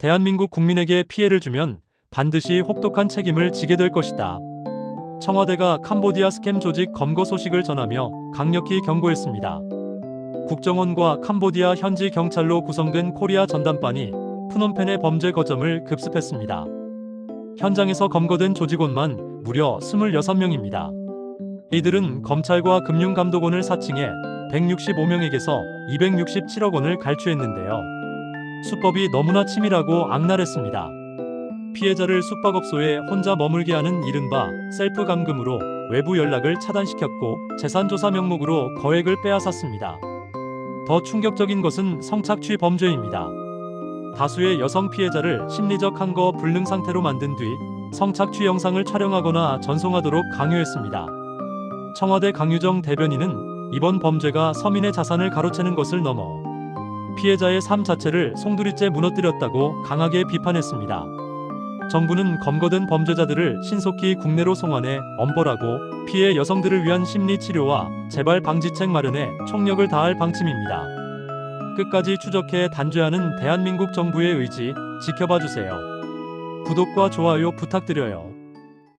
대한민국 국민에게 피해를 주면 반드시 혹독한 책임을 지게 될 것이다. 청와대가 캄보디아 스캠 조직 검거 소식을 전하며 강력히 경고했습니다. 국정원과 캄보디아 현지 경찰로 구성된 코리아 전담반이 푸놈펜의 범죄 거점을 급습했습니다. 현장에서 검거된 조직원만 무려 26명입니다. 이들은 검찰과 금융감독원을 사칭해 165명에게서 267억 원을 갈취했는데요. 수법이 너무나 치밀하고 악랄했습니다. 피해자를 숙박업소에 혼자 머물게 하는 이른바 셀프 감금으로 외부 연락을 차단시켰고 재산조사 명목으로 거액을 빼앗았습니다. 더 충격적인 것은 성착취 범죄입니다. 다수의 여성 피해자를 심리적 항거 불능 상태로 만든 뒤 성착취 영상을 촬영하거나 전송하도록 강요했습니다. 청와대 강유정 대변인은 이번 범죄가 서민의 자산을 가로채는 것을 넘어 피해자의 삶 자체를 송두리째 무너뜨렸다고 강하게 비판했습니다. 정부는 검거된 범죄자들을 신속히 국내로 송환해 엄벌하고 피해 여성들을 위한 심리 치료와 재발 방지책 마련에 총력을 다할 방침입니다. 끝까지 추적해 단죄하는 대한민국 정부의 의지 지켜봐 주세요. 구독과 좋아요 부탁드려요.